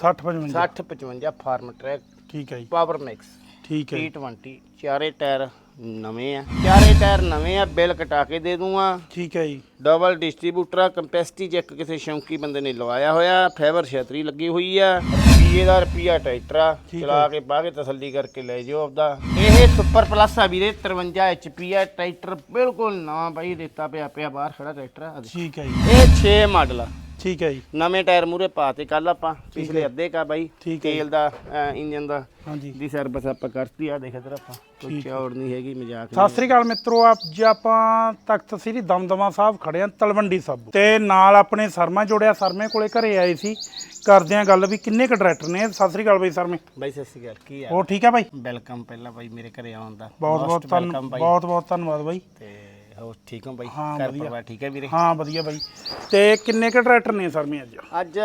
60 55 60 55 farm track. ਠੀਕ ਹੈ ਜੀ। Power max. ਠੀਕ ਹੈ ਜੀ, T20 ਚਾਰੇ ਟਾਇਰ ਨਵੇਂ ਆ। ਚਾਰੇ ਟਾਇਰ ਨਵੇਂ ਆ ਬਿੱਲ ਕਟਾ ਕੇ ਦੇ ਦੂੰਗਾ। ਠੀਕ ਹੈ ਜੀ। ਡਬਲ ਡਿਸਟ੍ਰੀਬਿਊਟਰ ਆ ਕੰਪੈਸਿਟੀ ਚੈੱਕ ਕਿਸੇ ਸ਼ੌਂਕੀ ਬੰਦੇ ਨੇ ਲਵਾਇਆ ਹੋਇਆ। ਫਾਈਬਰ ਛਤਰੀ ਲੱਗੀ ਹੋਈ ਆ। ਰੁਪਈਏ ਦਾ ਰੁਪਈਆ ਟਰੈਕਟਰ ਆ। ਚਲਾ ਕੇ ਬਾਹ ਕੇ ਤਸੱਲੀ ਕਰਕੇ ਲੈ ਜਿਓ ਆਪਦਾ। ਇਹ ਸੁਪਰ ਪਲੱਸ ਆ ਵੀਰੇ 53 HP ਆ। ਟਰੈਕਟਰ ਬਿਲਕੁਲ ਨਵਾਂ ਬਾਈ ਦਿੱਤਾ ਪਿਆ ਪਿਆ ਬਾਹਰ ਖੜਾ ਟਰੈਕਟਰ ਆ। ਠੀਕ ਹੈ ਜੀ। ਇਹ 6 ਮਾਡਲ ਆ। ਠੀਕ ਹੈ ਜੀ। ਨਵੇਂ ਟਾਇਰ ਮੂਰੇ ਪਾਤੇ ਕੱਲ ਆਪਾਂ ਪਿਛਲੇ ਅੱਧੇ ਕਾ ਬਾਈ ਤੇਲ ਦਾ ਇੰਜਨ ਦਾ ਹਾਂਜੀ। ਦੀ ਸਰਵਿਸ ਆਪਾਂ ਕਰਤੀ ਆ ਦੇਖ ਇਧਰ ਆਪਾਂ। ਕੋਈ ਚੌੜ ਨਹੀਂ ਹੈਗੀ ਮਜ਼ਾਕ ਸਤਿ ਸ੍ਰੀ ਅਕਾਲ ਮਿੱਤਰੋ ਆਪ ਜੀ ਆਪਾਂ ਤਖਤ ਸ੍ਰੀ ਦਮਦਮਾ ਸਾਹਿਬ ਖੜੇ ਆ ਤਲਵੰਡੀ ਸਾਬੋ ਤੇ ਨਾਲ ਆਪਣੇ ਸਰਮਾ ਜੋੜਿਆ ਸਰਮੇ ਕੋਲੇ ਘਰੇ ਆਏ ਸੀ। ਕਰਦੇ ਆ ਗੱਲ ਵੀ ਕਿੰਨੇ ਕ ਡਾਇਰੈਕਟਰ ਨੇ? ਸਤਿ ਸ੍ਰੀ ਅਕਾਲ ਬਈ ਸਰਮੇ। ਬਾਈ ਸਤਿ ਸ਼੍ਰੀ ਅਕਾਲ ਕੀ ਆ ਹੋਰ ਠੀਕ ਹੈ ਬਾਈ? ਵੈਲਕਮ ਪਹਿਲਾਂ ਬਾਈ ਮੇਰੇ ਘਰੇ ਆਉਣ ਦਾ। ਬਹੁਤ ਬਹੁਤ ਬਹੁਤ ਬਹੁਤ ਧੰਨਵਾਦ ਬਾਈ। ਤੇ ਹੋਰ ਠੀਕ ਹੋ ਬਾਈ? ਹਾਂ, ਘਰ ਵਧੀਆ। ਪਰਿਵਾਰ ਠੀਕ ਹੈ ਵੀਰੇ? ਹਾਂ ਵਧੀਆ ਬਾਈ। ਤੇ ਕਿੰਨੇ ਕ ਡਾਇਰੈਕਟਰ ਨੇ ਸਰਮੇ ਅੱਜ? ਅੱਜ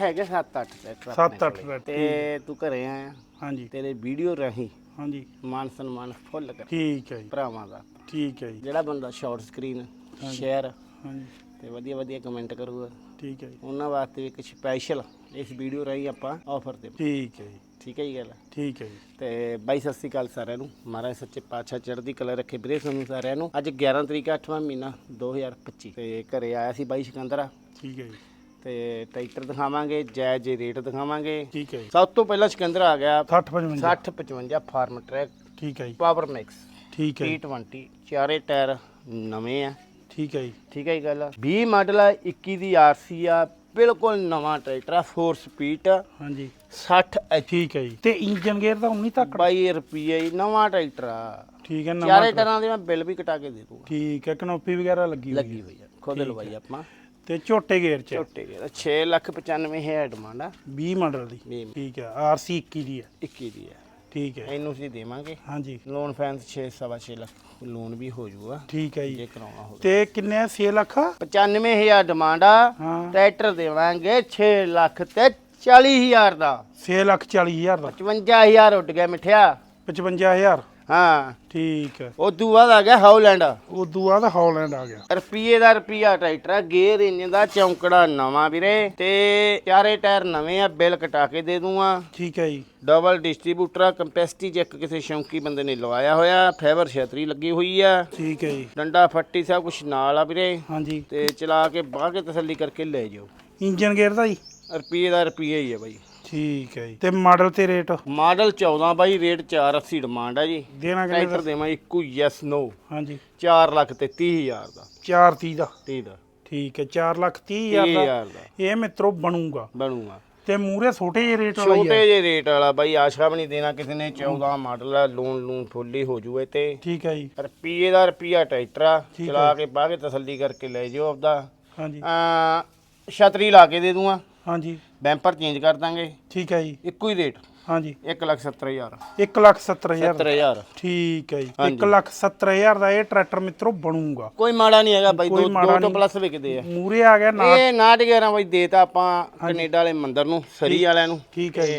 ਹੈਗੇ 7-8 ਟਰੈਕਟਰ ਸੱਤ ਆਪਣੇ ਅੱਠ ਕੋਲੇ। ਟਰੈਕਟਰ। ਤੇ ਤੂੰ ਘਰੇ ਆਇਆ? ਹਾਂਜੀ। ਤੇਰੇ ਵੀਡੀਓ ਰਾਹੀਂ ਹਾਂਜੀ। ਮਾਨ ਸਨਮਾਨ ਫੁੱਲ ਕਰ ਠੀਕ ਹੈ ਜੀ। ਭਰਾਵਾਂ ਦਾ। ਠੀਕ ਹੈ ਜੀ। ਜਿਹੜਾ ਬੰਦਾ ਸ਼ਾਰਟ ਸਕਰੀਨ ਸ਼ੇਅਰ ਹਾਂਜੀ। ਤੇ ਵਧੀਆ ਵਧੀਆ ਕਮੈਂਟ ਕਰੂਗਾ। ਠੀਕ ਹੈ ਜੀ। ਉਹਨਾਂ ਵਾਸਤੇ ਵੀ ਇੱਕ ਸਪੈਸ਼ਲ ਇਸ ਵੀਡੀਓ ਰਾਹੀਂ ਆਪਾਂ ਆਫਰ ਦੇ ਠੀਕ ਹੈ ਜੀ। ਠੀਕ ਹੈ ਜੀ ਗੱਲ? ਠੀਕ ਹੈ ਜੀ। ਤੇ ਬਾਈ ਸਤਿ ਸ੍ਰੀ ਅਕਾਲ ਸਾਰਿਆਂ ਨੂੰ। ਮਹਾਰਾਜ ਸੱਚੇ ਪਾਤਸ਼ਾਹ ਚੜ੍ਹਦੀ ਕਲਾ ਰੱਖੇ ਵੀਰੇ ਤੁਹਾਨੂੰ ਸਾਰਿਆਂ ਨੂੰ। ਅੱਜ 11 ਤਰੀਕ 8ਵਾਂ ਮਹੀਨਾ 2025 ਤੇ ਘਰੇ ਆਇਆ ਸੀ ਬਾਈ ਸਿਕੰਦਰਾ ਠੀਕ ਹੈ ਜੀ। ਤੇ ਟਰੈਕਟਰ ਦਿਖਾਵਾਂਗੇ ਜਾਇਜ਼ ਜੇ ਰੇਟ ਦਿਖਾਵਾਂਗੇ। ਠੀਕ ਹੈ ਜੀ। ਸਭ ਤੋਂ ਪਹਿਲਾਂ ਸਿਕੰਦਰ ਆ ਗਿਆ 60 55 60 55 ਫਾਰਮ ਟਰੈਕ ਠੀਕ ਹੈ ਜੀ। Power max. ਠੀਕ ਹੈ ਜੀ, T20 ਚਾਰੇ ਟਾਇਰ ਨਵੇਂ ਆ। ਠੀਕ ਹੈ ਜੀ। ਠੀਕ ਹੈ ਜੀ ਗੱਲ। 20 ਮਾਡਲ ਆ 21 ਦੀ ਆਰਸੀ ਆ ਬਿਲਕੁਲ ਨਵਾਂ ਟਰੈਕਟਰ ਆ 4 ਸਪੀਡ ਹਾਂਜੀ। 60 ਐਚ ਠੀਕ ਹੈ ਜੀ। ਤੇ ਇੰਜਨ ਗੇਅਰ ਦਾ 19 ਤੱਕ? 22 ਰੁਪਏ ਨਵਾਂ ਟਰੈਕਟਰ ਆ। ਠੀਕ ਹੈ ਨਵਾਂ ਚਾਰੇ ਟਾਇਰਾਂ ਦੇ ਮੈਂ ਬਿੱਲ ਵੀ ਕਟਾ ਕੇ ਦੇ ਦੂੰਗਾ ਠੀਕ ਹੈ ਕਨੋਪੀ ਵਗੈਰਾ ਲੱਗੀ ਹੋਈ ਲੱਗੀ ਹੋਈ ਆ ਖੁਦ ਲਵਾਈ ਆਪਾਂ। ਤੇ ਝੋਟੇ ਗੇਅਰ ਚ? ਝੋਟੇ ਦੇ 6 ਲੱਖ 95 ਹੈ ਡਿਮਾਂਡ ਆ। 20 ਮਾਡਲ ਦੀ। ਠੀਕ ਹੈ ਆਰਸੀ 21 ਦੀ ਹੈ। 21 ਦੀ ਆ। ਠੀਕ ਹੈ। ਇਹਨੂੰ ਅਸੀਂ ਦੇਵਾਂਗੇ। ਹਾਂਜੀ। ਲੋਨ ਫੈਂਸ 6 ਸਵਾ 6 ਲੱਖ ਲੋਨ ਵੀ ਹੋ ਜਾਊਗਾ ਠੀਕ ਹੈ ਜੀ। ਜੇ ਕਰਾਉਣਾ ਹੋਵੇ। ਤੇ ਕਿੰਨੇ 6 ਲੱਖ? 95000 ਡਿਮਾਂਡ ਆ। ਹਾਂ। ਟਰੈਕਟਰ ਦੇਵਾਂਗੇ 6 ਲੱਖ ਤੇ 40000 ਦਾ। 6 ਲੱਖ 40 ਹਜ਼ਾਰ ਦਾ। 55000 ਉੱਡ ਗਿਆ ਮਿੱਠਿਆ। 55000 ਹਾਂ। ਠੀਕ ਹੈ। ਉਹ ਤੋਂ ਬਾਅਦ ਆ ਗਿਆ ਹਾਊਲੈਂਡ ਉਦੋਂ ਬਾਅਦ ਹੌਲੈਂਡ ਆ ਗਿਆ। ਰੁਪਈਏ ਦਾ ਰੁਪਈਆ ਟਰੈਕਟਰ ਆ ਗੇਅਰ ਇੰਜਨ ਦਾ ਚੌਂਕੜਾ ਨਵਾਂ ਵੀਰੇ। ਤੇ ਚਾਰੇ ਟਾਇਰ ਨਵੇਂ ਆ ਬਿੱਲ ਕਟਾ ਕੇ ਦੇ ਦੂੰਗਾ। ਠੀਕ ਹੈ ਜੀ। ਡਬਲ ਡਿਸਟ੍ਰੀਬਿਊਟਰ ਆ ਕੰਪੈਸਿਟੀ ਚੈੱਕ ਕਿਸੇ ਸ਼ੌਂਕੀ ਬੰਦੇ ਨੇ ਲਵਾਇਆ ਹੋਇਆ ਫਾਈਬਰ ਛਤਰੀ ਲੱਗੀ ਹੋਈ ਆ। ਠੀਕ ਹੈ ਜੀ। ਡੰਡਾ ਫੱਟੀ ਸਭ ਕੁਝ ਨਾਲ ਆ ਵੀਰੇ। ਹਾਂਜੀ। ਤੇ ਚਲਾ ਕੇ ਬਾਹ ਕੇ ਤਸੱਲੀ ਕਰਕੇ ਲੈ ਜਾਓ। ਇੰਜਨ ਗੇਅਰ ਦਾ ਜੀ। ਰੁਪਈਏ ਦਾ ਰੁਪਈਆ ਹੀ ਹੈ ਬਾਈ। ਠੀਕ ਹੈ ਜੀ। ਤੇ ਮਾਡਲ ਤੇ rate? Model 14 by rate 480 demand ਹੈ ਜੀ। ਦੇਣਾ ਕਿੰਨੇ ਟਰੈਕਟਰ ਦਾ ਦੇਵਾਂ ਇੱਕੋ ਯੈਸ ਨੋ ਹਾਂਜੀ। 4 ਲੱਖ ਤੇ 30000 ਦਾ। 430 ਦਾ? 30 ਦਾ। ਠੀਕ ਹੈ 4 ਲੱਖ 30 ਹਜ਼ਾਰ ਦਾ। 30000 ਦਾ। ਇਹ ਮਿੱਤਰੋ ਬਣੂਗਾ। ਬਣੂਗਾ। ਤੇ ਮੂਰੇ ਛੋਟੇ ਜਿਹੇ ਰੇਟ ਵਾਲਾ ਛੋਟੇ ਜਿਹੇ ਰੇਟ ਵਾਲਾ ਬਾਈ ਆਸ਼ਾ ਵੀ ਨਹੀਂ ਦੇਣਾ ਕਿਸੇ ਨੇ। 14 ਮਾਡਲ ਆ ਲੋਨ ਲੂਨ ਫੁੱਲੀ ਹੋ ਜੂਏ ਤੇ। ਠੀਕ ਹੈ ਜੀ। ਰੁਪਈਏ ਦਾ ਰੁਪਈਆ ਟਰੈਕਟਰ ਆ। ਚਲਾ ਕੇ ਬਾਹ ਕੇ ਤਸੱਲੀ ਕਰਕੇ ਲੈ ਜਿਓ ਆਪਦਾ। ਹਾਂਜੀ। ਆ ਛਤਰੀ ਲਾ ਕੇ ਦੇ ਦੂੰਗਾ। ਹਾਂਜੀ। ਬੈਂਪਰ ਚੇਂਜ ਕਰ ਦਾਂਗੇ। ਠੀਕ ਹੈ ਜੀ। ਇੱਕੋ ਹੀ ਰੇਟ ਹਾਂਜੀ। 170000 1 ਲੱਖ 70 ਹਜ਼ਾਰ। 70000 ਠੀਕ ਹੈ ਜੀ। ਹਾਂਜੀ। 1 ਲੱਖ 70 ਹਜ਼ਾਰ ਦਾ ਇਹ ਟਰੈਕਟਰ ਮਿੱਤਰੋ ਬਣੂਗਾ। ਕੋਈ ਮਾੜਾ ਨਹੀਂ ਹੈਗਾ ਬਾਈ ਦੋ ਦੋ ਤੋਂ ਨਹੀਂ। ਪਲੱਸ ਵਿਕਦੇ ਆ। ਮੂਰੇ ਆ ਗਿਆ ਨਾਲ ਇਹ 911 ਬਾਈ ਦੇਤਾ ਆਪਾਂ ਕੈਨੇਡਾ ਵਾਲੇ ਮੰਦਰ ਨੂੰ ਸਰੀ ਵਾਲਿਆਂ ਨੂੰ। ਠੀਕ ਹੈ ਜੀ।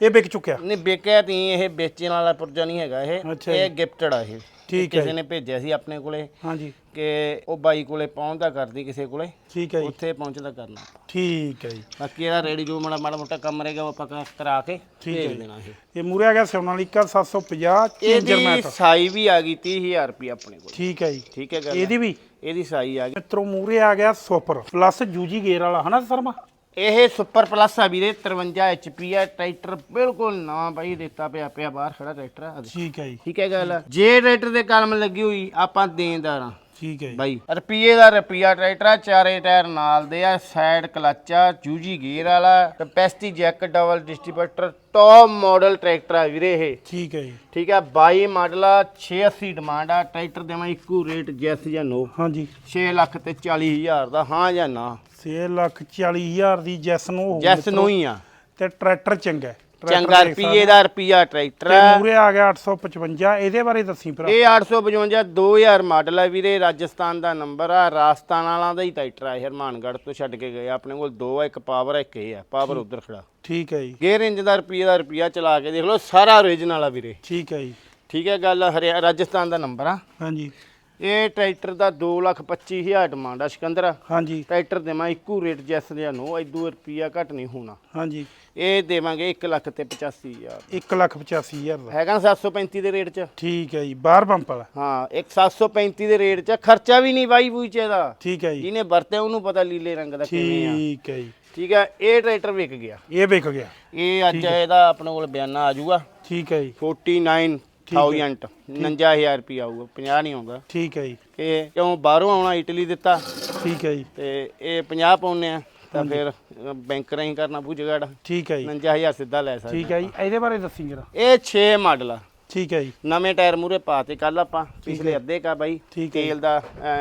ਇਹ ਵਿਕ ਚੁੱਕਿਆ। ਨਹੀਂ ਵੇਚਿਆ ਤੀ ਇਹ ਵੇਚਣ ਵਾਲਾ ਪੁਰਜਾ ਨਹੀਂ ਹੈਗਾ ਇਹ। ਇਹ ਗਿਫਟਡ ਆ ਇਹ। ਠੀਕ ਹੈ ਕਿਸੇ ਨੇ ਭੇਜਿਆ ਸੀ ਆਪਣੇ ਕੋਲੇ ਹਾਂਜੀ। ਕਿ ਉਹ ਬਾਈ ਕੋਲੇ ਪਹੁੰਚਦਾ ਕਰਦੀ ਕਿਸੇ ਕੋਲੇ। ਠੀਕ ਹੈ ਜੀ। ਉੱਥੇ ਪਹੁੰਚਦਾ ਕਰਨਾ। ਠੀਕ ਹੈ ਜੀ। ਬਾਕੀ ਇਹਦਾ ਰੈਡੀ ਜੋ ਮਾੜਾ ਮਾੜਾ ਮੋਟਾ ਕੰਮ ਰਹੇਗਾ ਉਹ ਆਪਾਂ ਕਰਾ ਕੇ ਭੇਜ। ਦੇਣਾ ਇਹ। ਇਹ ਮੂਰੇ ਆ ਗਿਆ ਸੋਨਾਲੀਕਾ 750 ਚੇਂਜਰ ਇਹਦੀ ਮੈਟ। ਸਾਈ ਵੀ ਆ ਗਈ 30000 ਰੁਪਏ ਆਪਣੇ ਕੋਲ। ਠੀਕ ਹੈ ਜੀ। ਠੀਕ ਹੈ ਗੱਲ ਇਹਦੀ ਵੀ? ਇਹਦੀ ਸਾਈ ਆ ਗਈ। ਮਿੱਤਰੋ ਮੂਰੇ ਆ ਗਿਆ ਸੁਪਰ ਪਲੱਸ ਜੂਜੀ ਗੇਅਰ ਵਾਲਾ। ਹਨਾ ਸਰਮਾ? ਇਹ ਸੁਪਰ ਪਲੱਸ ਆ ਵੀਰੇ 53 HP ਆ ਟਰੈਕਟਰ ਬਿਲਕੁਲ ਨਵਾਂ ਬਾਈ ਦਿੱਤਾ ਪਿਆ ਪਿਆ ਬਾਹਰ ਖੜਾ ਟਰੈਕਟਰ ਆ ਠੀਕ ਹੈ ਜੀ। ਠੀਕ ਹੈ ਗੱਲ। ਜੇ ਟਰੈਕਟਰ ਦੇ ਕਲਮ ਲੱਗੀ ਹੋਈ ਆਪਾਂ ਦੇਣਦਾਰ ਆ। ਠੀਕ ਹੈ ਜੀ। ਬਾਈ। ਰੁਪਈਏ ਦਾ ਰੁਪਈਆ ਟਰੈਕਟਰ ਆ ਚਾਰੇ ਟਾਇਰ ਨਾਲ ਦੇ ਆ ਸਾਈਡ ਕਲੱਚ ਆ ਜੂਜੀ ਗੇਅਰ ਵਾਲਾ capacity jack double distributor top model tractor ਆ ਵੀਰੇ ਇਹ। ਠੀਕ ਹੈ ਜੀ। ਠੀਕ ਆ 22 ਮਾਡਲ ਆ 680 ਡਿਮਾਂਡ ਆ ਟਰੈਕਟਰ ਦੇਵਾਂ ਇੱਕੋ ਰੇਟ ਜੈਸ ਜਾਂ ਨੋ। ਹਾਂਜੀ। 6 ਲੱਖ ਤੇ 40 ਹਜ਼ਾਰ ਦਾ ਹਾਂ ਜਾਂ ਨਾ। 6 ਲੱਖ 40 ਹਜ਼ਾਰ ਦੀ ਜੈਸ ਨੂੰ ਜੈਸ। ਨੂੰ ਹੀ ਆ। ਤੇ ਟਰੈਕਟਰ ਚੰਗਾ ਹੈ। ਚੰਗਾ ਦੇਖ ਰੁਪਈਏ ਦਾ ਰੁਪਈਆ ਟਰੈਕਟਰ ਤੇ ਆ। ਮੂਰੇ ਆ ਗਿਆ 855 ਇਹਦੇ ਬਾਰੇ ਦੱਸੀ ਭਰਾ। ਇਹ 855 2000 ਮਾਡਲ ਹੈ ਵੀਰੇ ਰਾਜਸਥਾਨ ਦਾ ਨੰਬਰ ਆ। ਰਾਜਸਥਾਨ ਵਾਲਾ ਦਾ ਹੀ ਟਰੈਕਟਰ ਆ ਇਹ ਹਰਮਾਨਗੜ੍ਹ ਤੋਂ ਛੱਡ ਕੇ ਗਏ ਆਪਣੇ ਕੋਲ ਦੋ ਆ ਇੱਕ ਪਾਵਰ ਆ ਇੱਕ ਇਹ ਆ। ਪਾਵਰ ਉਧਰ ਖੜਾ। ਠੀਕ ਹੈ ਜੀ। ਗੇਅਰ ਇੰਜ ਦਾ ਰੁਪਈਏ ਦਾ ਰੁਪਈਆ ਚਲਾ ਕੇ ਦੇਖ ਲਓ ਸਾਰਾ ਓਰੀਜਨਲ ਆ ਵੀਰੇ। ਠੀਕ ਹੈ ਜੀ। ਠੀਕ ਹੈ ਗੱਲ ਹਰਿਆ ਰਾਜਸਥਾਨ ਦਾ ਨੰਬਰ ਆ। ਹਾਂਜੀ। ਇਹ ਟਰੈਕਟਰ ਦਾ 225000 ਡਿਮਾਂਡ ਆ ਸਿਕੰਦਰ। ਹਾਂਜੀ। ਟਰੈਕਟਰ ਦੇਵਾਂ ਇੱਕੋ ਰੇਟ ਜੈਸ ਜਿਹਾ ਨੂੰ ਇਦੂ ਰੁਪਿਆ ਘੱਟ ਨਹੀਂ ਹੋਣਾ। ਹਾਂਜੀ। ਇਹ ਦੇਵਾਂਗੇ 1 ਲੱਖ ਤੇ 85000 185000 ਦਾ। ਹੈਗਾ 735 ਦੇ ਰੇਟ 'ਚ? ਠੀਕ ਹੈ ਜੀ ਬਾਹਰ ਪੰਪ ਵਾਲਾ। ਹਾਂ ਇੱਕ 735 ਦੇ ਰੇਟ 'ਚ ਖਰਚਾ ਵੀ ਨਹੀਂ ਬਾਈ ਬੂਈ ਚ ਇਹਦਾ। ਠੀਕ ਹੈ ਜੀ। ਜਿਹਨੇ ਵਰਤਿਆ ਉਹਨੂੰ ਪਤਾ ਲੀਲੇ ਰੰਗ ਦਾ ਕਿਵੇਂ ਆ। ਠੀਕ ਹੈ ਜੀ। ਠੀਕ ਹੈ ਇਹ ਟਰੈਕਟਰ ਵਿਕ ਗਿਆ। ਇਹ ਵਿਕ ਗਿਆ। ਇਹ ਅੱਜ ਇਹਦਾ ਆਪਣੇ ਕੋਲ ਬਿਆਨਾ ਆ ਜਾਊਗਾ। ਠੀਕ ਹੈ ਜੀ। 49000 59000 ਰੁਪਏ ਆਊਗਾ 50 ਨਹੀਂ ਆਉਂਦਾ ਠੀਕ ਹੈ ਜੀ। ਇਹ ਕਿਉਂ ਬਾਹਰੋਂ ਆਉਣਾ ਇਟਲੀ ਦਿੱਤਾ? ਠੀਕ ਹੈ ਜੀ। ਤੇ ਇਹ 50 ਪਾਉਨੇ ਆ ਤਾਂ ਫਿਰ ਬੈਂਕ ਰਾਹੀਂ ਕਰਨਾ ਪੂ ਜਗੜ ਠੀਕ ਹੈ ਜੀ। 59000 ਸਿੱਧਾ ਲੈ ਸਕਦੇ ਠੀਕ ਹੈ ਜੀ। ਇਹਦੇ ਬਾਰੇ ਦੱਸੀ ਜਰਾ। ਇਹ 6 ਮਾਡਲ ਆ। ਠੀਕ ਹੈ ਜੀ। ਨਵੇਂ ਟਾਇਰ ਮੂਰੇ ਪਾਤੇ ਕੱਲ ਆਪਾਂ ਪਿਛਲੇ ਅੱਧੇ ਕਾ ਬਾਈ ਤੇਲ ਦਾ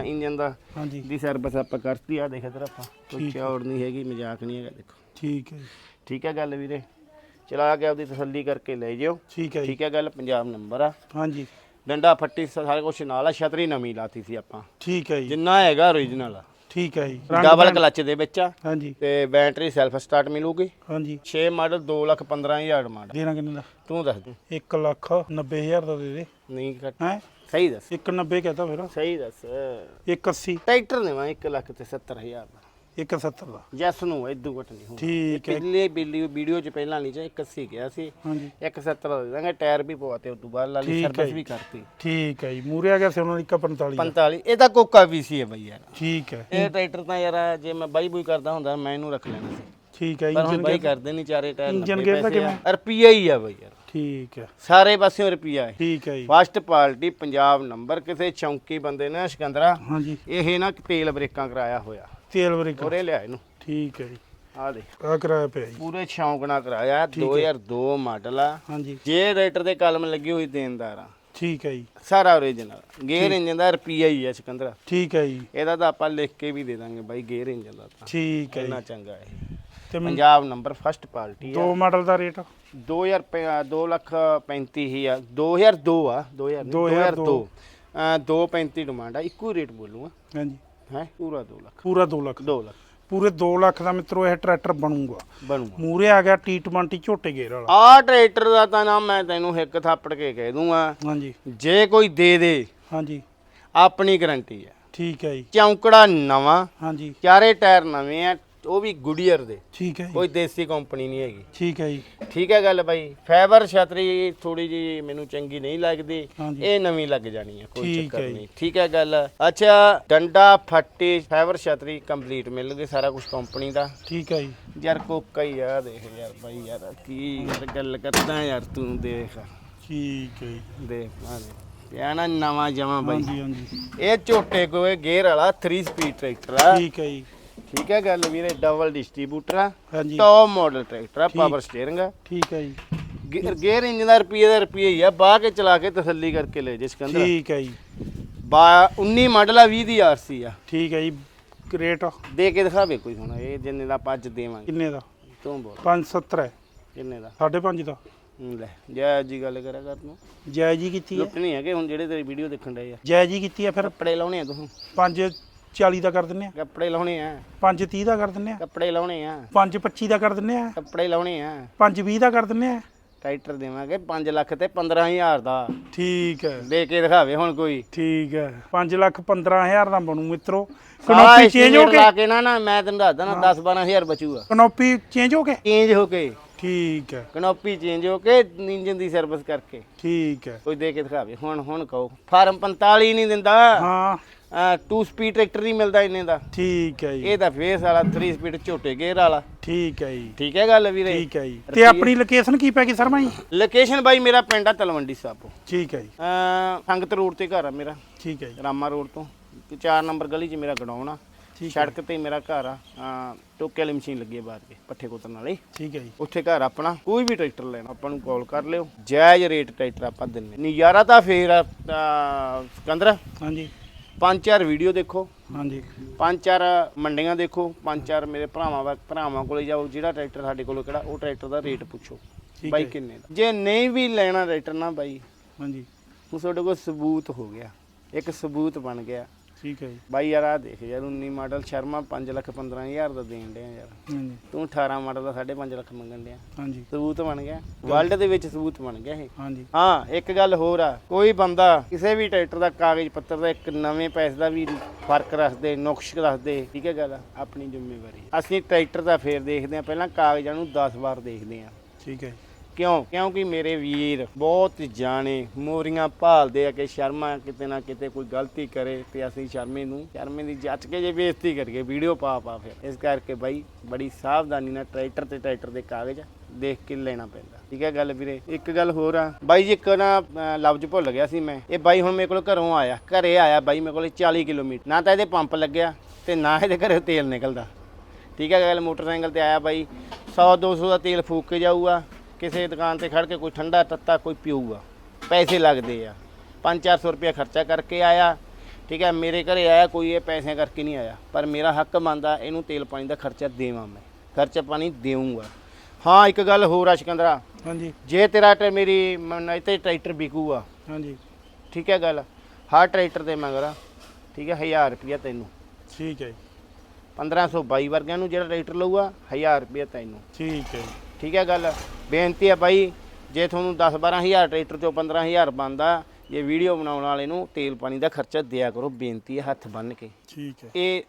ਇੰਜਨ ਦਾ ਹਾਂਜੀ। ਦੀ ਸਰਵਿਸ ਆਪਾਂ ਕਰਤੀ ਆ ਦੇਖ ਇਧਰ ਆਪਾਂ। ਕੋਈ ਚੌੜ ਨਹੀਂ ਹੈਗੀ ਮਜ਼ਾਕ ਨਹੀਂ ਹੈਗਾ ਦੇਖੋ। ਠੀਕ ਹੈ ਠੀਕ ਹੈ ਗੱਲ ਵੀਰੇ। ਚਲਾ ਕੇ ਆਪਦੀ ਤਸੱਲੀ ਕਰਕੇ ਲੈ ਜਿਓ। ਠੀਕ ਹੈ ਜੀ। ਠੀਕ ਹੈ ਗੱਲ ਪੰਜਾਬ ਨੰਬਰ ਆ। ਹਾਂਜੀ। ਡੰਡਾ ਫੱਟੀ ਸਾਰਾ ਕੁਝ ਨਾਲ ਆ ਛਤਰੀ ਨਵੀਂ ਲਾਤੀ ਸੀ ਆਪਾਂ। ਠੀਕ ਹੈ ਜੀ। ਜਿੰਨਾ ਹੈਗਾ origignal ਆ। ਠੀਕ ਹੈ ਜੀ। ਡਬਲ ਕਲਚ ਦੇ ਵਿੱਚ ਆ। ਹਾਂਜੀ। ਤੇ ਬੈਟਰੀ ਸੈਲਫ ਸਟਾਰਟ ਮਿਲੂਗੀ। ਹਾਂਜੀ। 6 ਮਾਡਲ 215000 ਡਿਮਾਂਡ ਦੇਣਾ ਕਿੰਨੇ ਦਾ? ਤੂੰ ਦੱਸ ਦੇ। 1 ਲੱਖ 90000 ਦਾ ਦੇ ਦੇ। ਨਹੀਂ ਘੱਟ। ਹੈ? ਸਹੀ ਦੱਸ। 190 ਕਹਤਾ ਫਿਰ। ਸਹੀ ਦੱਸ। 180 ਟਰੈਕਟਰ ਦੇਵਾਂ 1 ਲੱਖ ਤੇ 70000 ਦਾ। 170 ਦਾ। ਜੈਸ ਨੂੰ ਇਦੋਂ ਘੱਟ ਨਹੀਂ ਹੋਣਾ ਠੀਕ ਹੈ। ਪਿਛਲੇ ਵੀਡੀਓ ਵੀਡੀਓ ਚ ਪਹਿਲਾਂ ਨਹੀਂ ਚ 81 ਗਿਆ ਸੀ। ਹਾਂਜੀ। 170 ਦਾ ਦੇ ਦਾਂਗੇ ਟਾਇਰ ਵੀ ਪਵਾਤੇ ਉਸ ਤੋਂ ਬਾਅਦ ਲਾਲੀ ਠੀਕ ਹੈ ਸਰਵਿਸ ਜੀ। ਵੀ ਕਰਤੀ। ਠੀਕ ਹੈ ਜੀ। ਮੂਰੇ ਆ ਗਿਆ ਸੀ ਉਹਨਾਂ ਦੀ 45 45 ਇਹ ਤਾਂ ਕੋਕਾ ਵੀ ਸੀ ਹੈ ਬਈ ਯਾਰ। ਠੀਕ ਹੈ। ਇਹ ਟਰੈਕਟਰ ਤਾਂ ਯਾਰ ਜੇ ਮੈਂ ਬਾਈ ਬੂਈ ਕਰਦਾ ਹੁੰਦਾ ਮੈਂ ਇਹਨੂੰ ਰੱਖ ਲੈਣਾ ਸੀ। ਠੀਕ ਹੈ ਪਰ ਹੁਣ ਇੰਜਨ ਬਾਈ ਕਰਦੇ ਨਹੀਂ ਚਾਰੇ ਟਾਇਰ ਇੰਜਨ 90 ਗੇਅਰ ਦਾ ਪੈਸੇ ਆ। ਕਿਵੇਂ? ਰੁਪਈਆ ਹੀ ਆ ਬਈ ਯਾਰ। ਠੀਕ ਹੈ। ਸਾਰੇ ਪਾਸਿਓਂ ਰੁਪਈਆ ਹੈ। ਠੀਕ ਹੈ ਜੀ। ਫਸਟ ਪਾਰਟੀ ਪੰਜਾਬ ਨੰਬਰ ਕਿਸੇ ਚੌਂਕੀ ਬੰਦੇ ਨੇ ਸਿਕੰਦਰਾ। ਹਾਂਜੀ। ਇਹ ਨਾ ਤੇਲ ਬ੍ਰੇਕਾਂ ਕਰਾਇਆ ਹੋਇਆ। ਤੇਲ ਬ੍ਰੇਕ ਹੋਰੇ ਲਿਆ ਇਹਨੂੰ ਠੀਕ ਹੈ ਜੀ। ਆ ਦੇ। ਆ ਕਰਾਇਆ ਪਿਆ ਜੀ। ਪੂਰੇ ਸ਼ੌਂਕ ਨਾਲ ਕਰਾਇਆ 2002 ਮਾਡਲ ਆ। ਹਾਂਜੀ। ਜੇ ਰਾਈਟਰ ਦੇ ਕਲਮ ਲੱਗੀ ਹੋਈ ਦੇਣਦਾਰ ਆ। ਠੀਕ ਹੈ ਜੀ। ਸਾਰਾ ਓਰੀਜਨਲ ਗੇਅਰ ਇੰਜਨ ਦਾ ਰੁਪਈਆ ਹੀ ਆ ਸਿਕੰਦਰਾ। ਠੀਕ ਹੈ ਜੀ। ਇਹਦਾ ਤਾਂ ਆਪਾਂ ਲਿਖ ਕੇ ਵੀ ਦੇ ਦਾਂਗੇ ਬਾਈ ਗੇਅਰ ਇੰਜਨ ਦਾ ਤਾਂ। ਠੀਕ ਹੈ ਇੰਨਾ ਚੰਗਾ ਹੈ। ਤੇ ਪੰਜਾਬ ਨੰਬਰ ਫਸਟ ਪਾਰਟੀ ਆ। ਦੋ ਮਾਡਲ ਦਾ ਰੇਟ? 2000 2 ਲੱਖ 35000 2002 ਆ। 2000 ਨਹੀਂ, 2002 ਅ 235 ਡਿਮਾਂਡ ਆ। ਇੱਕੋ ਰੇਟ ਬੋਲੂਗਾ। ਹਾਂਜੀ। ਹੈ ਪੂਰਾ 2 ਲੱਖ। ਪੂਰਾ 2 ਲੱਖ। 2 ਲੱਖ। ਪੂਰੇ 2 ਲੱਖ ਦਾ ਮਿੱਤਰੋ ਇਹ ਟਰੈਕਟਰ ਬਣੂਗਾ। ਬਣੂਗਾ। ਮੂਰੇ ਆ ਗਿਆ T20 ਝੋਟੇ ਗੇਅਰ ਵਾਲਾ। ਆ ਟਰੈਕਟਰ ਦਾ ਤਾਂ ਨਾਮ ਮੈਂ ਤੈਨੂੰ ਇੱਕ ਥਾਪੜ ਕੇ ਕਹਿ ਦੂੰਗਾ। ਹਾਂਜੀ। ਜੇ ਕੋਈ ਦੇ ਦੇ ਹਾਂਜੀ। ਆਪਣੀ ਗਾਰੰਟੀ ਹੈ। ਠੀਕ ਹੈ ਜੀ। ਚੌਂਕੜਾ ਨਵਾਂ। ਹਾਂਜੀ। ਚਾਰੇ ਟਾਇਰ ਨਵੇਂ ਆ ਉਹ ਵੀ ਗੁਡੀਅਰ ਦੇ। ਠੀਕ ਹੈ ਜੀ। ਕੋਈ ਦੇਸੀ ਕੰਪਨੀ ਨਹੀਂ ਹੈਗੀ। ਠੀਕ ਹੈ ਜੀ। ਠੀਕ ਹੈ ਗੱਲ ਬਾਈ। ਫਾਈਬਰ ਛਤਰੀ ਥੋੜੀ ਜੀ ਮੈਨੂੰ ਚੰਗੀ ਨਹੀਂ ਲੱਗਦੀ। ਹਾਂਜੀ। ਇਹ ਨਵੀਂ ਲੱਗ ਜਾਣੀ ਹੈ ਕੋਈ ਠੀਕ ਚੱਕਰ ਹੈ ਜੀ। ਨਹੀਂ। ਠੀਕ ਹੈ ਗੱਲ। ਅੱਛਾ ਡੰਡਾ ਫੱਟੀ ਫਾਈਬਰ ਛਤਰੀ ਕੰਪਲੀਟ ਮਿਲ ਗਈ ਸਾਰਾ ਕੁਝ ਕੰਪਨੀ ਦਾ। ਠੀਕ ਹੈ ਜੀ। ਯਾਰ ਕੋਕਾ ਹੀ ਆ ਦੇਖ ਯਾਰ ਬਾਈ ਯਾਰ ਕੀ ਯਾਰ ਗੱਲ ਕਰਦਾ ਯਾਰ ਤੂੰ ਦੇਖ। ਠੀਕ ਹੈ ਜੀ। ਦੇਖ ਆ ਦੇ ਪਿਆ ਨਾ ਨਵਾਂ ਜਮਾ ਬਾਈ। ਹਾਂਜੀ ਹਾਂਜੀ। ਇਹ ਝੋਟੇ ਕੋਏ ਗੇਅਰ ਵਾਲਾ 3 ਸਪੀਡ ਟਰੈਕਟਰ ਆ। ਠੀਕ ਹੈ ਜੀ। ਠੀਕ ਹੈ ਗੱਲ ਵੀਰੇ ਡਬਲ ਡਿਸਟ੍ਰੀਬਿਊਟਰ ਆ ਹਾਂਜੀ। ਟੌਪ ਮਾਡਲ ਟਰੈਕਟਰ ਆ ਪਾਵਰ ਸਟੀਅਰਿੰਗ ਆ। ਠੀਕ ਹੈ ਜੀ। ਗੇ- ਗੇਅਰ ਇੰਜਨ ਦਾ ਰੁਪਈਏ ਦਾ ਰੁਪਈਆ ਹੀ ਆ ਬਾਹ ਕੇ ਚਲਾ ਕੇ ਤਸੱਲੀ ਕਰਕੇ ਲੈ ਜੇ ਸਿਕੰਦਰ। ਠੀਕ ਹੈ ਜੀ। ਬਾ 19 ਮਾਡਲ ਆ 20 ਦੀ ਆਰਸੀ ਆ। ਠੀਕ ਹੈ ਜੀ ਰੇਟ ਦੇ ਕੇ ਦਿਖਾਵੇ ਕੋਈ ਹੁਣ ਇਹ ਜਿੰਨੇ ਦਾ ਆਪਾਂ ਅੱਜ ਦੇਵਾਂਗੇ। ਕਿੰਨੇ ਦਾ? ਤੂੰ ਬੋਲ। 570 ਹੈ। ਕਿੰਨੇ ਦਾ? 5.5 ਦਾ। ਹੂੰ, ਲੈ ਜੈ ਜੀ ਗੱਲ ਕਰਿਆ ਕਰ ਤੂੰ। ਜਾਇਜ਼ ਹੀ ਕੀਤੀ ਹੈ। ਲੁੱਟਣੀ ਹੈ ਕਿ ਹੁਣ ਜਿਹੜੇ ਤੇਰੀ ਵੀਡੀਓ ਦੇਖਣ ਡਏ ਆ। ਜਾਇਜ਼ ਹੀ ਕੀਤੀ ਹੈ ਫਿਰ? ਕੱਪੜੇ ਲਾਉਣੇ ਆ ਤੂੰ 540 ਦਾ ਕਰ ਦਿੰਨੇ ਆ। ਕੱਪੜੇ ਲਾਉਣੇ ਆ। 530 ਦਾ ਕਰ ਦਿੰਨੇ ਆ। ਕੱਪੜੇ ਲਾਉਣੇ ਆ। 525 ਦਾ ਕਰ ਦਿੰਨੇ ਆ। ਕੱਪੜੇ ਲਾਉਣੇ ਆ। 520 ਦਾ ਕਰ ਦਿੰਨੇ ਆ। ਟਰੈਕਟਰ ਦੇਵਾਂਗੇ 5 ਲੱਖ ਤੇ 15000 ਦਾ। ਠੀਕ ਹੈ। ਦੇ ਕੇ ਦਿਖਾਵੇ ਹੁਣ ਕੋਈ। ਠੀਕ ਹੈ। 5 ਲੱਖ 15000 ਦਾ ਬਣੂ ਮਿੱਤਰੋ। ਕਨੋਪੀ ਚੇਂਜ ਹੋ ਕੇ? ਲਾ ਕੇ ਨਾ ਨਾ ਮੈਂ ਤੈਨੂੰ ਦੱਸਦਾ ਨਾ 10 12000 ਬਚੂਗਾ। ਕਨੋਪੀ ਚੇਂਜ ਹੋ ਕੇ? ਚੇਂਜ ਹੋ ਕੇ। ਠੀਕ ਹੈ। ਕਨੋਪੀ ਚੇਂਜ ਹੋ ਕੇ ਇੰਜਨ ਦੀ ਸਰਵਿਸ ਕਰਕੇ। ਠੀਕ ਹੈ। ਕੋਈ ਦੇ ਕੇ ਦਿਖਾਵੇ। ਹੁਣ ਹੁਣ ਕਹੋ। ਫਾਰਮ 45 ਨਹੀਂ ਦਿੰਦਾ। ਹਾਂ। 2 ਸਪੀਡ ਟਰੈਕਟਰ ਨਹੀਂ ਮਿਲਦਾ ਇੰਨੇ ਦਾ। ਠੀਕ ਹੈ ਜੀ। ਇਹ ਤਾਂ ਫੇਸ ਵਾਲਾ 3 ਸਪੀਡ ਝੋਟੇ ਗੇਅਰ ਵਾਲਾ। ਠੀਕ ਹੈ ਜੀ। ਠੀਕ ਹੈ ਗੱਲ ਵੀਰੇ? ਠੀਕ ਹੈ ਜੀ। ਤੇ ਆਪਣੀ ਲੋਕੇਸ਼ਨ ਕੀ ਪੈ ਗਈ ਸਰਮਾ ਜੀ ਲੋਕੇਸ਼ਨ ਬਾਈ ਮੇਰਾ ਪਿੰਡ ਆ ਤਲਵੰਡੀ ਸਾਬੋ ਠੀਕ ਹੈ ਜੀ। ਅ ਸੰਗਤ ਰੋਡ ਤੇ ਘਰ ਆ ਮੇਰਾ। ਠੀਕ ਹੈ ਜੀ। ਰਾਮਾ ਰੋਡ ਤੋਂ। 4 ਨੰਬਰ ਗਲੀ 'ਚ ਮੇਰਾ ਗਡਾਉਣ ਆ। ਸੜਕ ਤੇ ਮੇਰਾ ਘਰ ਆ। ਟੋਕੇ ਵਾਲੀ ਮਸ਼ੀਨ ਲੱਗੀ ਹੈ ਬਾਹਰ ਕੇ ਪੱਠੇ ਕੁੱਤਣ ਵਾਲੀ। ਠੀਕ ਹੈ ਜੀ। ਉੱਥੇ ਘਰ ਆਪਣਾ। ਕੋਈ ਵੀ ਟਰੈਕਟਰ ਲੈਣਾ ਆਪਾਂ ਨੂੰ ਕਾਲ ਕਰ ਲਿਓ। ਜਾਇਜ਼ ਰੇਟ ਟਰੈਕਟਰ ਆਪਾਂ ਦਿੰਨੇ ਨਜ਼ਾਰਾ ਤਾਂ ਫੇਰ ਆ ਸਿਕੰਦਰ। ਹਾਂਜੀ। ਪੰਜ ਚਾਰ ਵੀਡੀਓ ਦੇਖੋ। ਹਾਂਜੀ। ਪੰਜ ਚਾਰ ਮੰਡੀਆਂ ਦੇਖੋ ਪੰਜ ਚਾਰ ਮੇਰੇ ਭਰਾਵਾਂ ਵਾ ਭਰਾਵਾਂ ਕੋਲੇ ਜਾਓ ਜਿਹੜਾ ਟਰੈਕਟਰ ਸਾਡੇ ਕੋਲ ਕਿਹੜਾ ਉਹ ਟਰੈਕਟਰ ਦਾ ਰੇਟ ਪੁੱਛੋ। ਠੀਕ ਬਾਈ ਹੈ। ਕਿੰਨੇ ਦਾ? ਜੇ ਨਹੀਂ ਵੀ ਲੈਣਾ ਟਰੈਕਟਰ ਨਾ ਬਾਈ ਹਾਂਜੀ। ਹੁਣ ਤੁਹਾਡੇ ਕੋਲ ਸਬੂਤ ਹੋ ਗਿਆ। ਇੱਕ ਸਬੂਤ ਬਣ ਗਿਆ। ਠੀਕ ਹੈ ਜੀ। ਬਾਈ ਯਾਰ ਆ ਦੇਖ ਯਾਰ 19 ਮਾਡਲ ਸ਼ਰਮਾ 5 ਲੱਖ 15000 ਦਾ ਦੇਣ ਡਿਆ ਯਾਰ। ਹਾਂਜੀ। ਤੂੰ 18 ਮਾਡਲ ਦਾ 5.5 ਲੱਖ ਮੰਗਣ ਡਿਆ। ਹਾਂਜੀ। ਸਬੂਤ ਬਣ ਗਿਆ। ਵਰਲਡ ਦੇ ਵਿੱਚ ਸਬੂਤ ਬਣ ਗਿਆ ਇਹ। ਹਾਂਜੀ। ਹਾਂ ਇੱਕ ਗੱਲ ਹੋਰ ਆ ਕੋਈ ਬੰਦਾ ਕਿਸੇ ਵੀ ਟਰੈਕਟਰ ਦਾ ਕਾਗਜ਼ ਪੱਤਰ ਦਾ ਇੱਕ ਨਵੇਂ ਪੈਸੇ ਦਾ ਵੀ ਫ਼ਰਕ ਰੱਖਦੇ ਨੁਕਸ਼ ਰੱਖਦੇ ਠੀਕ ਹੈ ਗੱਲ ਆਪਣੀ ਜ਼ਿੰਮੇਵਾਰੀ ਅਸੀਂ ਟਰੈਕਟਰ ਦਾ ਫੇਰ ਦੇਖਦੇ ਆ ਪਹਿਲਾਂ ਕਾਗਜ਼ਾਂ ਨੂੰ 10 ਵਾਰ ਦੇਖਦੇ ਆ ਠੀਕ ਹੈ ਕਿਉਂ? ਕਿਉਂਕਿ ਮੇਰੇ ਵੀਰ ਬਹੁਤ ਜਾਣੇ ਮੋਰੀਆਂ ਭਾਲਦੇ ਆ ਕਿ ਸ਼ਰਮਾ ਕਿਤੇ ਨਾ ਕਿਤੇ ਕੋਈ ਗਲਤੀ ਕਰੇ ਤੇ ਅਸੀਂ ਸ਼ਰਮੇ ਨੂੰ, ਸ਼ਰਮੇ ਦੀ ਜੱਜ ਕੇ ਜੇ ਬੇਇੱਜ਼ਤੀ ਕਰਕੇ ਵੀਡੀਓ ਪਾ ਪਾ ਫਿਰ। ਇਸ ਕਰਕੇ ਬਾਈ ਬੜੀ ਸਾਵਧਾਨੀ ਨਾਲ ਟਰੈਕਟਰ ਤੇ ਟਰੈਕਟਰ ਦੇ ਕਾਗਜ਼ ਦੇਖ ਕੇ ਲੈਣਾ ਪੈਂਦਾ। ਠੀਕ ਹੈ ਗੱਲ ਵੀਰੇ? ਇੱਕ ਗੱਲ ਹੋਰ ਆ। ਬਾਈ ਜੀ, ਇੱਕ ਨਾ ਲਫ਼ਜ਼ ਭੁੱਲ ਗਿਆ ਸੀ ਮੈਂ। ਇਹ ਬਾਈ ਹੁਣ ਮੇਰੇ ਕੋਲ ਘਰੋਂ ਆਇਆ। ਘਰੇ ਆਇਆ ਬਾਈ ਮੇਰੇ ਕੋਲ 40 ਕਿਲੋਮੀਟਰ। ਨਾ ਤਾਂ ਇਹਦੇ ਪੰਪ ਲੱਗਿਆ ਤੇ ਨਾ ਇਹਦੇ ਘਰੇ ਤੇਲ ਨਿਕਲਦਾ। ਠੀਕ ਹੈ ਗੱਲ? ਮੋਟਰਸਾਈਕਲ ਤੇ ਆਇਆ ਬਾਈ। 100 200 ਦਾ ਤੇਲ ਫੂਕ ਕੇ ਜਾਊਗਾ। ਕਿਸੇ ਦੁਕਾਨ ਤੇ ਖੜ ਕੇ ਕੋਈ ਠੰਡਾ ਤੱਤਾ ਕੋਈ ਪੀਊਗਾ ਪੈਸੇ ਲੱਗਦੇ ਆ। 5-400 ਰੁਪਏ ਖਰਚਾ ਕਰਕੇ ਆਇਆ ਠੀਕ ਹੈ ਮੇਰੇ ਘਰੇ ਆਇਆ ਕੋਈ ਇਹ ਪੈਸਿਆਂ ਕਰਕੇ ਨਹੀਂ ਆਇਆ। ਪਰ ਮੇਰਾ ਹੱਕ ਮੰਨਦਾ ਇਹਨੂੰ ਤੇਲ ਪਾਣੀ ਦਾ ਖਰਚਾ ਦੇਵਾਂ ਮੈਂ। ਖਰਚਾ ਪਾਣੀ ਦੇਵਾਂਗਾ ਹਾਂ ਇੱਕ ਗੱਲ ਹੋਰ ਆ ਸਿਕੰਦਰਾ। ਹਾਂਜੀ। ਜੇ ਤੇਰਾ ਤੇ ਮੇਰੀ ਮਨ ਇੱਥੇ ਟਰੈਕਟਰ ਵਿਕੂਗਾ। ਹਾਂਜੀ। ਠੀਕ ਹੈ ਗੱਲ। ਹਰ ਟਰੈਕਟਰ ਦੇ ਮਗਰ ਠੀਕ ਹੈ 1000 ਰੁਪਿਆ ਤੈਨੂੰ। ਠੀਕ ਹੈ ਜੀ। 1522 ਵਰਗਿਆਂ ਨੂੰ ਜਿਹੜਾ ਟਰੈਕਟਰ ਲਊਗਾ 1000 ਰੁਪਿਆ ਤੈਨੂੰ। ਠੀਕ ਹੈ ਠੀਕ ਹੈ ਗੱਲ। ਬੇਨਤੀ ਹੈ ਬਾਈ ਜੇ ਤੁਹਾਨੂੰ 10 12000 ਟਰੈਕਟਰ ਚੋਂ 15000 ਬਣਦਾ ਜੇ ਵੀਡੀਓ ਬਣਾਉਣ ਵਾਲੇ ਨੂੰ ਤੇਲ ਪਾਣੀ ਦਾ ਖਰਚਾ ਦਿਆ ਕਰੋ ਬੇਨਤੀ ਹੈ ਹੱਥ ਬੰਨ ਕੇ। ਠੀਕ ਹੈ। ਇਹ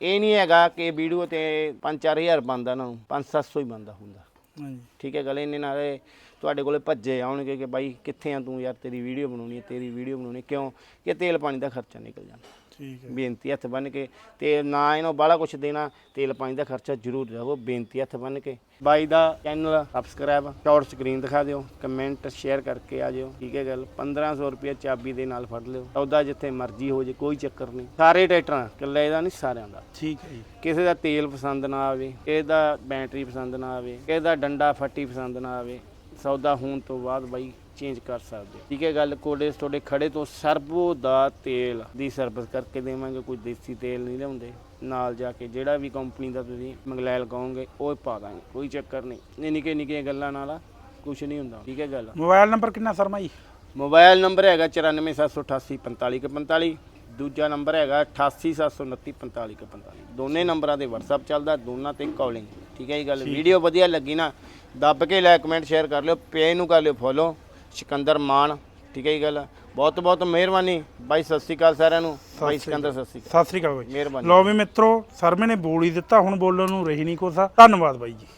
ਇਹ ਨਹੀਂ ਹੈਗਾ ਕਿ ਵੀਡੀਓ ਤੇ 5-4000 ਬਣਦਾ ਨਾ 5-700 ਹੀ ਬਣਦਾ ਹੁੰਦਾ। ਹਾਂਜੀ। ਠੀਕ ਹੈ ਗੱਲ ਇਹਨੇ ਨਾਲੇ ਤੁਹਾਡੇ ਕੋਲੇ ਭੱਜੇ ਆਉਣਗੇ ਕਿ ਬਾਈ ਕਿੱਥੇ ਆ ਤੂੰ ਯਾਰ ਤੇਰੀ ਵੀਡੀਓ ਬਣਾਉਣੀ ਹੈ ਤੇਰੀ ਵੀਡੀਓ ਬਣਾਉਣੀ ਕਿਉਂ? ਕਿ ਤੇਲ ਪਾਣੀ ਦਾ ਖਰਚਾ ਨਿਕਲ ਜਾਂਦਾ। ਠੀਕ ਹੈ। ਬੇਨਤੀ ਹੱਥ ਬੰਨ ਕੇ ਤੇ ਨਾ ਇਹਨੂੰ ਬਾਹਲਾ ਕੁਛ ਦੇਣਾ ਤੇਲ ਪਾਣੀ ਦਾ ਖਰਚਾ ਜ਼ਰੂਰ ਰਹੋ ਬੇਨਤੀ ਹੱਥ ਬੰਨ ਕੇ। ਬਾਈ ਦਾ ਚੈਨਲ ਸਬਸਕ੍ਰਾਈਬ ਸ਼ਾਰਟ ਸਕਰੀਨ ਦਿਖਾ ਦਿਓ ਕਮੈਂਟ ਸ਼ੇਅਰ ਕਰਕੇ ਆ ਜਿਓ ਠੀਕ ਹੈ ਗੱਲ। 1500 ਰੁਪਏ ਚਾਬੀ ਦੇ ਨਾਲ ਫੜ ਲਿਓ ਸੌਦਾ ਜਿੱਥੇ ਮਰਜ਼ੀ ਹੋ ਜੇ ਕੋਈ ਚੱਕਰ ਨਹੀਂ। ਸਾਰੇ ਟਰੈਕਟਰਾਂ ਇਕੱਲੇ ਦਾ ਨਹੀਂ ਸਾਰਿਆਂ ਦਾ। ਠੀਕ ਹੈ ਜੀ। ਕਿਸੇ ਦਾ ਤੇਲ ਪਸੰਦ ਨਾ ਆਵੇ ਕਿਸੇ ਦਾ ਬੈਟਰੀ ਪਸੰਦ ਨਾ ਆਵੇ ਕਿਸੇ ਦਾ ਡੰਡਾ ਫੱਟੀ ਪਸੰਦ ਨਾ ਆਵੇ ਸੌਦਾ ਹੋਣ ਤੋਂ ਬਾਅਦ ਬਾਈ ਚੇਂਜ ਕਰ ਸਕਦੇ ਹੋ। ਠੀਕ ਹੈ ਗੱਲ ਕੋਡੇ ਤੁਹਾਡੇ ਖੜੇ ਤੋਂ ਸਰਬੋ ਦਾ ਤੇਲ ਦੀ ਸਰਵਿਸ ਕਰਕੇ ਦੇਵਾਂਗੇ ਕੋਈ ਦੇਸੀ ਤੇਲ ਨਹੀਂ ਲਿਆਉਂਦੇ। ਨਾਲ ਜਾ ਕੇ ਜਿਹੜਾ ਵੀ ਕੰਪਨੀ ਦਾ ਤੁਸੀਂ ਮੰਗਲੈਲ ਕਹੋਗੇ ਉਹ ਪਾ ਦਾਂਗੇ ਕੋਈ ਚੱਕਰ ਨਹੀਂ। ਇਹ ਨਿੱਕੇ ਨਿੱਕੀਆਂ ਗੱਲਾਂ ਨਾਲ ਕੁਝ ਨਹੀਂ ਹੁੰਦਾ। ਠੀਕ ਹੈ ਗੱਲ। ਮੋਬਾਈਲ ਨੰਬਰ ਕਿੰਨਾ ਸਰਮਾ ਜੀ ਮੋਬਾਈਲ ਨੰਬਰ ਹੈਗਾ 9478845145 ਦੂਜਾ ਨੰਬਰ ਹੈਗਾ 8879945145 ਦੋਨੇ ਨੰਬਰਾਂ ਤੇ WhatsApp ਚੱਲਦਾ ਦੋਨਾਂ ਤੇ ਕਾਲਿੰਗ ਠੀਕ ਹੈ ਜੀ ਗੱਲ। ਵੀਡੀਓ ਵਧੀਆ ਲੱਗੀ ਨਾ ਦੱਬ ਕੇ ਲਾਇਕ ਕਮੈਂਟ ਸ਼ੇਅਰ ਕਰ ਲਿਓ ਪੇਜ ਨੂੰ ਕਰ ਲਿਓ ਫੋਲੋ ਸਿਕੰਦਰ ਮਾਨ ਠੀਕ ਹੈ ਜੀ ਗੱਲ। ਬਹੁਤ ਬਹੁਤ ਮਿਹਰਬਾਨੀ। ਬਾਈ ਸਤਿ ਸ਼੍ਰੀ ਅਕਾਲ ਸਾਰਿਆਂ ਨੂੰ। ਬਾਈ ਸਿਕੰਦਰ ਸਤਿ ਸ਼੍ਰੀ ਅਕਾਲ। ਸਤਿ ਸ੍ਰੀ ਅਕਾਲ ਬਾਈ। ਮਿਹਰਬਾਨੀ। ਲਓ ਵੀ ਮਿੱਤਰੋ ਸਰਮੇ ਨੇ ਬੋਲ ਹੀ ਦਿੱਤਾ ਹੁਣ ਬੋਲਣ ਨੂੰ ਰਹੀ ਨਹੀਂ ਕੋਸਾ। ਧੰਨਵਾਦ ਬਾਈ ਜੀ।